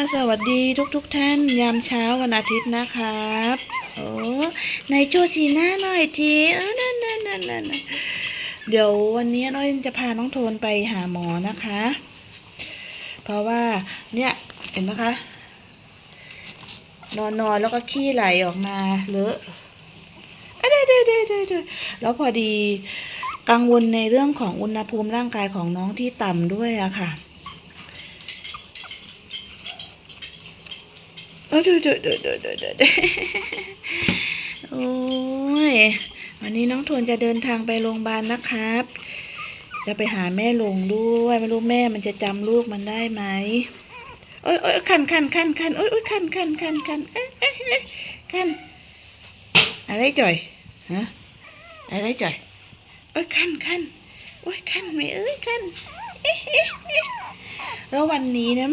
มาสวัสดีทุกๆท่านยามเช้าวันอาทิตย์นะครับโอ้ในโชว์สีหน้าหน่อยทีเออนั่นนั่นนั่นนั่นเดี๋ยววันนี้น้อยจะพาน้องโทนไปหาหมอนะคะ เพราะว่าเนี่ยเห็นไหมคะ นอนนอนแล้วก็ขี้ไหลออกมาเลอะเอ้ยเด้เด้เด้เด้เด้แล้วพอดีกังวลในเรื่องของอุณหภูมิร่างกายของน้องที่ต่ำด้วยอะค่ะ ออเดยวเดยวเดยวเดยวเดยวเดยวเดโอ้ยวันนี้น้องโทนจะเดินทางไปโรงพยาบาลนะครับ จะไปหาแม่หลงด้วยไม่รู้แม่มันจะจำลูกมันได้ไหมโอ้ยโอ้ยคันคันคันคันโอ้ยโอ้ยคันคันคันคันเอ๊ะเอ๊ะเอ๊ะคันอะไรจ่อยฮะอะไรจ่อยโอ้ยคันคันโอ้ยคันไม่เอ้ยคันแล้ววันนี้นะ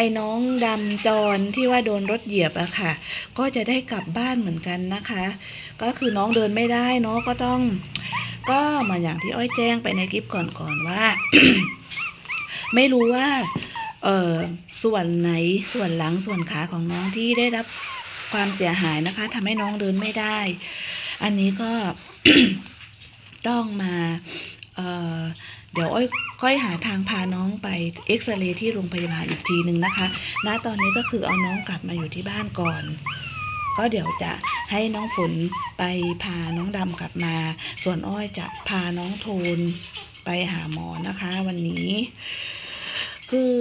ไอ้น้องดำจรที่ว่าโดนรถเหยียบอะค่ะ ก็จะได้กลับบ้านเหมือนกันนะคะ ก็คือน้องเดินไม่ได้เนาะก็ต้อง ก็มาอย่างที่อ้อยแจ้งไปในคลิปก่อนๆว่า ไม่รู้ว่าเออส่วนไหนส่วนหลังส่วนขาของน้องที่ได้รับความเสียหายนะคะทำให้น้องเดินไม่ได้ อันนี้ก็ต้องมา เเดี๋ยวอ้อยค่อยหาทางพาน้องไปเอ็กซเรย์ที่โรงพยาบาลอีกทีหนึ่งนะคะ ณ ตอนนี้ก็คือเอาน้องกลับมาอยู่ที่บ้านก่อน ก็เดี๋ยวจะให้น้องฝนไปพาน้องดำกลับมา ส่วนอ้อยจะพาน้องโทนไปหาหมอนะคะ วันนี้ คือ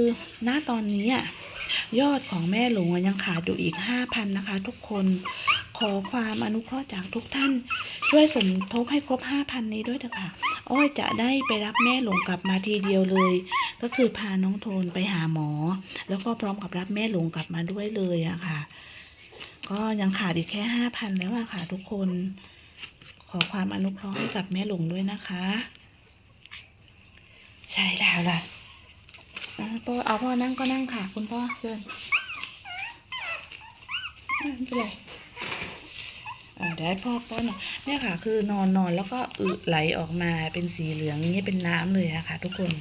ณตอนนี้ยอดของแม่หลวงยังขาดอยู่อีกห้าพันนะคะ ทุกคน ขอความอนุเคราะห์จากทุกท่าน ช่วยสมทบให้ครบห้าพันนี้ด้วยเถอะค่ะ อ้อยจะได้ไปรับแม่หลงกลับมาทีเดียวเลย ก็คือพาน้องโทนไปหาหมอ แล้วก็พร้อมกับรับแม่หลงกลับมาด้วยเลยอะค่ะ ก็ยังขาดอีกแค่ห้าพันแล้วอะค่ะทุกคน ขอความอนุเคราะห์ให้กับแม่หลงด้วยนะคะ ใช่แล้วล่ะพ่อเอาพ่อนั่งก็นั่งค่ะ คุณพ่อเชิญอะไม่เป็นไร เดี๋ยวให้พ่อป้อนเนี่ยค่ะ คือนอนนอนแล้วก็อึไหลออกมาเป็นสีเหลืองนี้เป็นน้ำเลยอะคะทุกคน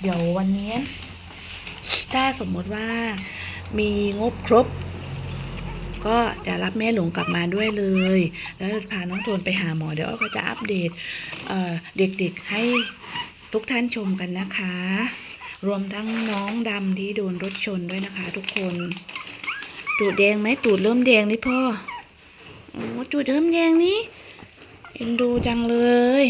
เดี๋ยววันนี้ ถ้าสมมติว่ามีงบครบ ก็จะรับแม่หลงกลับมาด้วยเลย แล้วพาน้องโทนไปหาหมอเดี๋ยวก็จะอัปเดตเด็กๆให้ทุกท่านชมกันนะคะ รวมทั้งน้องดำที่โดนรถชนด้วยนะคะทุกคน ตูดแดงไหมตูดเริ่มแดงนี่พ่อโอ้ตูดเริ่มแดงนี่เอ็นดูจังเลย